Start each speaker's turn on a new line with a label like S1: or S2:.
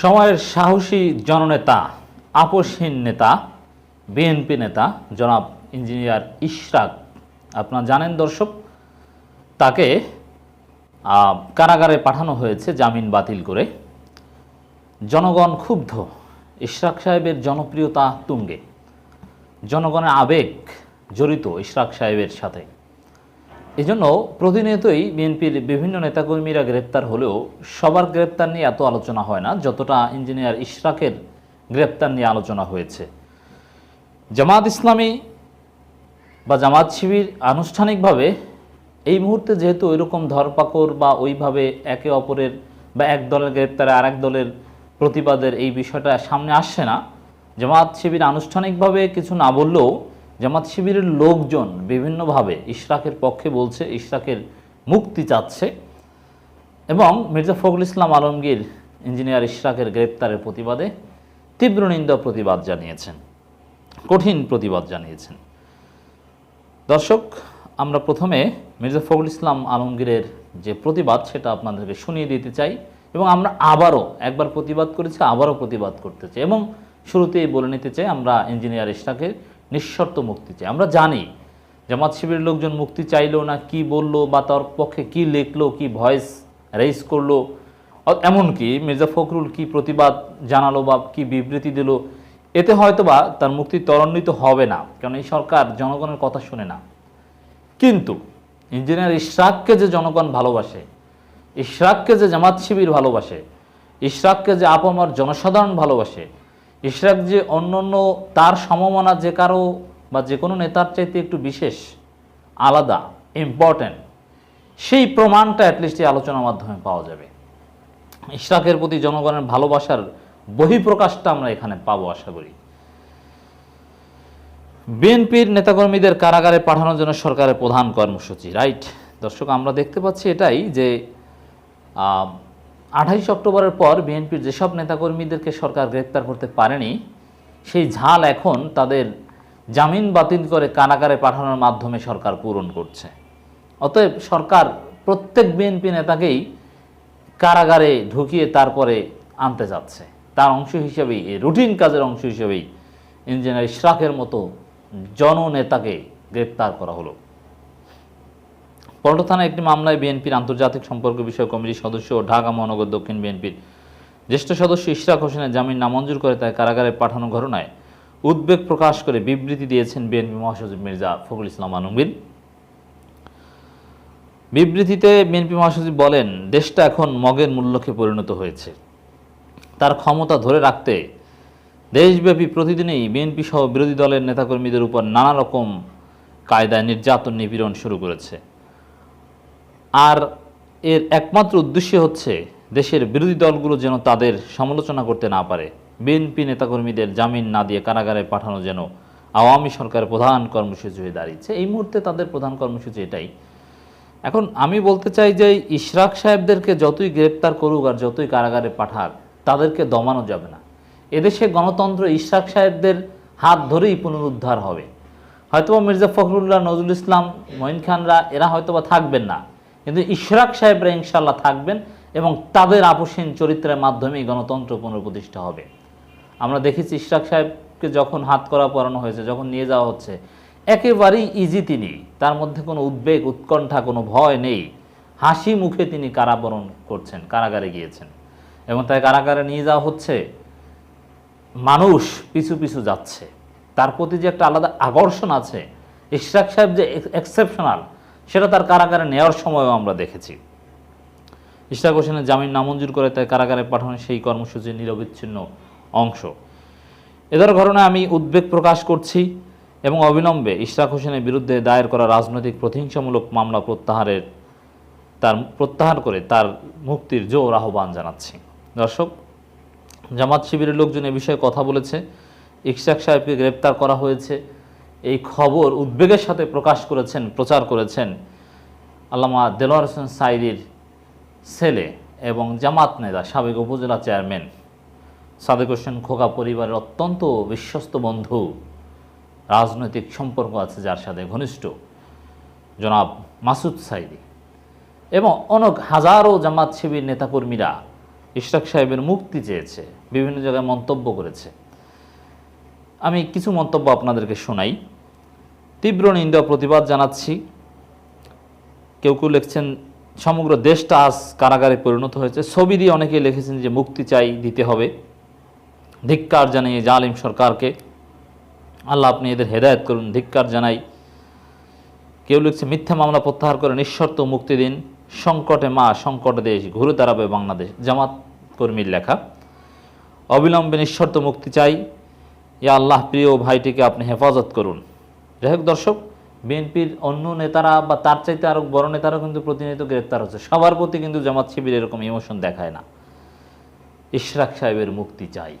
S1: সময়ের সাহসী জননেতা আপসহীন নেতা, বিএনপি নেতা, জনাব ইঞ্জিনিয়ার ইশরাক। আপনারা জানেন দর্শক, তাকে কারাগারে পাঠানো হয়েছে জামিন বাতিল করে। জনগণ ক্ষুব্ধ, ইশরাক সাহেবের জনপ্রিয়তা তুঙ্গে। জনগণের আবেগ জড়িত ইশরাক সাহেবের সাথে। এই জন্য প্রতিনিয়তই বিএনপির বিভিন্ন নেতাকর্মীরা গ্রেপ্তার হলেও সবার গ্রেপ্তার নিয়ে এত আলোচনা হয় না, যতটা ইঞ্জিনিয়ার ইশরাকের গ্রেপ্তার নিয়ে আলোচনা হয়েছে। জামাত ইসলামী বা জামাত শিবির আনুষ্ঠানিকভাবে এই মুহূর্তে যেহেতু ওইরকম ধরপাকড় বা ওইভাবে একে অপরের বা এক দলের গ্রেপ্তারে আরেক দলের প্রতিবাদের এই বিষয়টা সামনে আসছে না, জামাত শিবির আনুষ্ঠানিকভাবে কিছু না বললেও জামাত শিবিরের লোকজন বিভিন্নভাবে ইশরাকের পক্ষে বলছে, ইশরাকের মুক্তি চাচ্ছে এবং মির্জা ফখরুল ইসলাম আলমগীর ইঞ্জিনিয়ার ইশরাকের গ্রেপ্তারের প্রতিবাদে তীব্র নিন্দা প্রতিবাদ জানিয়েছেন, কঠিন প্রতিবাদ জানিয়েছেন। দর্শক, আমরা প্রথমে মির্জা ফখরুল ইসলাম আলমগীরের যে প্রতিবাদ, সেটা আপনাদেরকে শুনিয়ে দিতে চাই এবং আমরা আবারও একবার প্রতিবাদ করেছি, আবারও প্রতিবাদ করতে চাই এবং শুরুতেই বলে নিতে চাই, আমরা ইঞ্জিনিয়ার ইশরাকের নিঃশর্ত মুক্তি চাই। আমরা জানি জামাত শিবিরের লোকজন মুক্তি চাইলো না, কি বলল বা তার পক্ষে কি লিখলো, কি ভয়েস রেইজ করল। এমনকি মির্জা ফখরুল কি প্রতিবাদ জানালো বা কি বিবৃতি দিল, এতে হয়তোবা তার মুক্তি ত্বরান্বিত হবে না, কারণ এই সরকার জনগণের কথা শুনে না। কিন্তু ইঞ্জিনিয়ার ইশরাককে যে জনগণ ভালোবাসে, ইশরাককে যে জামাত শিবির ভালোবাসে, ইশরাককে যে আপামর জনসাধারণ ভালোবাসে ইশরাক যে অন্য অন্য তার সমমনা যে কারও বা যে কোনো নেতার চাইতে একটু বিশেষ, আলাদা ইম্পর্ট্যান্ট সেই প্রমাণটা অ্যাটলিস্ট এই আলোচনার মাধ্যমে পাওয়া যাবে। ইশরাকের প্রতি জনগণের ভালোবাসার বহিঃপ্রকাশটা আমরা এখানে পাবো, আশা করি। বিএনপির নেতাকর্মীদের কারাগারে পাঠানোর জন্য সরকারের প্রধান কর্মসূচি রাইট দর্শক, আমরা দেখতে পাচ্ছি এটাই যে আঠাইশ অক্টোবরের পর বিএনপির যেসব নেতাকর্মীদেরকে সরকার গ্রেপ্তার করতে পারেনি, সেই ঝাল এখন তাদের জামিন বাতিল করে কারাগারে পাঠানোর মাধ্যমে সরকার পূরণ করছে। অতএব সরকার প্রত্যেক বিএনপি নেতাকেই কারাগারে ঢুকিয়ে তারপরে আনতে যাচ্ছে। তার অংশ হিসেবেই, এই রুটিন কাজের অংশ হিসেবেই ইঞ্জিনিয়ার ইশরাকের মতো জননেতাকে গ্রেপ্তার করা হলো। পল্টন থানায় একটি মামলায় বিএনপির আন্তর্জাতিক সম্পর্ক বিষয়ক কমিটির সদস্য ও ঢাকা মহানগর দক্ষিণ বিএনপির জ্যেষ্ঠ সদস্য ইশরাক হোসেনের জামিন নামঞ্জুর করে তাই কারাগারে পাঠানো ঘটনায় উদ্বেগ প্রকাশ করে বিবৃতি দিয়েছেন বিএনপি মহাসচিব মির্জা ফখরুল ইসলাম আলমগীর বিবৃতিতে বিএনপি মহাসচিব বলেন, দেশটা এখন মগের মূল্যকে পরিণত হয়েছে। তার ক্ষমতা ধরে রাখতে দেশব্যাপী প্রতিদিনই বিএনপি সহ বিরোধী দলের নেতাকর্মীদের উপর নানা রকম কায়দায় নির্যাতন নিপীড়ন শুরু করেছে। আর এর একমাত্র উদ্দেশ্য হচ্ছে দেশের বিরোধী দলগুলো যেন তাদের সমালোচনা করতে না পারে। বিএনপি নেতাকর্মীদের জামিন না দিয়ে কারাগারে পাঠানো যেন আওয়ামী সরকারের প্রধান কর্মসূচি হয়ে দাঁড়িয়েছে, এই মুহূর্তে তাদের প্রধান কর্মসূচি এটাই। এখন আমি বলতে চাই যে ইশরাক সাহেবদেরকে যতই গ্রেপ্তার করুক আর যতই কারাগারে পাঠাক, তাদেরকে দমানো যাবে না। এদেশে গণতন্ত্র ইশরাক সাহেবদের হাত ধরেই পুনরুদ্ধার হবে। হয়তোবা মির্জা ফখরুল্লাহ, নজরুল ইসলাম, মঈন খানরা, এরা হয়তোবা থাকবেন না। কিন্তু ইশরাক সাহেবরা ইনশাল্লাহ থাকবেন এবং তাদের আপসীন চরিত্রের মাধ্যমেই গণতন্ত্র পুনঃপ্রতিষ্ঠা হবে। আমরা দেখেছি ইশরাক সাহেবকে যখন হাত করা পরানো হয়েছে, যখন নিয়ে যাওয়া হচ্ছে, একেবারেই ইজি তিনি। তার মধ্যে কোনো উদ্বেগ, উৎকণ্ঠা, কোনো ভয় নেই। হাসি মুখে তিনি কারাবরণ করছেন, কারাগারে গিয়েছেন। এবং তাই কারাগারে নিয়ে যাওয়া হচ্ছে, মানুষ পিছু পিছু যাচ্ছে। তার প্রতি যে একটা আলাদা আকর্ষণ আছে, ইশরাক সাহেব যে এক্সেপশনাল সেটা তার কারাগারে নেওয়ার সময়ও আমরা দেখেছি। ইশরাক হোসেনের জামিন নামঞ্জুর করে তাই কারাগারে পাঠানোর সেই কর্মসূচির নিরবিচ্ছিন্ন অংশ। এদের ঘটনায় আমি উদ্বেগ প্রকাশ করছি এবং অবিলম্বে ইশরাক হোসেনের বিরুদ্ধে দায়ের করা রাজনৈতিক প্রতিহিংসামূলক মামলা প্রত্যাহারের তার প্রত্যাহার করে তার মুক্তির জোর আহ্বান জানাচ্ছি। দর্শক, জামাত শিবিরের লোকজন এ বিষয়ে কথা বলেছে। ইশরাক সাহেবকে গ্রেপ্তার করা হয়েছে। এই খবর উদ্বেগের সাথে প্রকাশ করেছেন, প্রচার করেছেন আল্লামা দেলোয়ার হোসেন সাইদির ছেলে এবং জামাত নেতা, সাবেক উপজেলা চেয়ারম্যান সাদেক হোসেন খোকা পরিবারের অত্যন্ত বিশ্বস্ত বন্ধু, রাজনৈতিক সম্পর্ক আছে যার সাথে ঘনিষ্ঠ, জনাব মাসুদ সাইদি এবং অনেক হাজারো জামাত শিবির নেতাকর্মীরা ইশরাক সাহেবের মুক্তি চেয়েছে, বিভিন্ন জায়গায় মন্তব্য করেছে। আমি কিছু মন্তব্য আপনাদেরকে শোনাই। তীব্র নিন্দা প্রতিবাদ জানাচ্ছি। কেউ কেউ লিখছেন, সমগ্র দেশটা আজ কারাগারে পরিণত হয়েছে। ছবি দিয়ে অনেকেই লিখেছেন যে মুক্তি চাই, দিতে হবে। ধিক্কার জানিয়ে জালিম সরকারকে। আল্লাহ আপনি এদের হেদায়েত করুন, ধিক্কার জানাই। কেউ লিখছে, মিথ্যা মামলা প্রত্যাহার করে নিঃশর্ত মুক্তি দিন। সংকটে মা, সংকট দেশ, ঘুরে দাঁড়াবে বাংলাদেশ। জামাত কর্মীর লেখা, অবিলম্বে নিঃশর্ত মুক্তি চাই। ইয়া আল্লাহ, প্রিয় ভাইটিকে আপনি হেফাজত করুন। যাই দর্শক, বিএনপির অন্য নেতারা বা তার চাইতে আরও বড় নেতারা কিন্তু প্রতিনিয়ত গ্রেপ্তার হচ্ছে। সবার প্রতি কিন্তু জামাত শিবির এরকম ইমোশন দেখায় না। ইশরাক সাহেবের মুক্তি চাই।